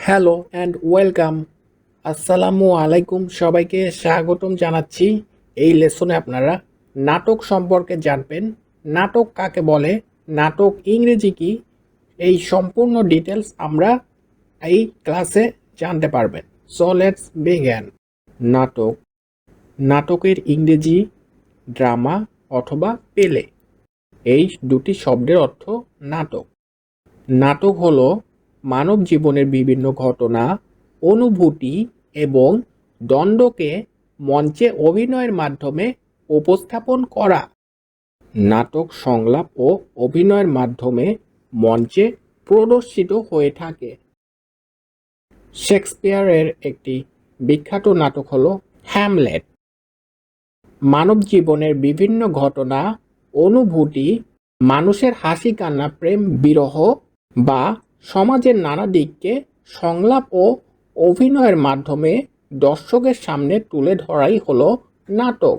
Hello and welcome. আসসালামু আলাইকুম সবাইকে, স্বাগতম জানাচ্ছি এই লেসনে আপনারা। নাটক সম্পর্কে জানবেন। নাটক কাকে বলে? নাটক ইংরেজি কি? এই সম্পূর্ণ ডিটেলস আমরা এই ক্লাসে জানতে পারবেন। সো লেটস বিজ্ঞান নাটক। নাটকের ইংরেজি ড্রামা অথবা পেলে এই দুটি শব্দের অর্থ নাটক। নাটক হলো মানব জীবনের বিভিন্ন ঘটনা, অনুভূতি এবং দ্বন্দ্বকে মঞ্চে অভিনয়ের মাধ্যমে উপস্থাপন করা। নাটক সংলাপ ও অভিনয়ের মাধ্যমে মঞ্চে প্রদর্শিত হয়ে থাকে। শেক্সপিয়ারের একটি বিখ্যাত নাটক হল হ্যামলেট। মানব জীবনের বিভিন্ন ঘটনা, অনুভূতি, মানুষের হাসি কান্না প্রেম, বিরহ বা সমাজের নানা দিককে সংলাপ ও অভিনয়ের মাধ্যমে দর্শকের সামনে তুলে ধরাই হলো নাটক।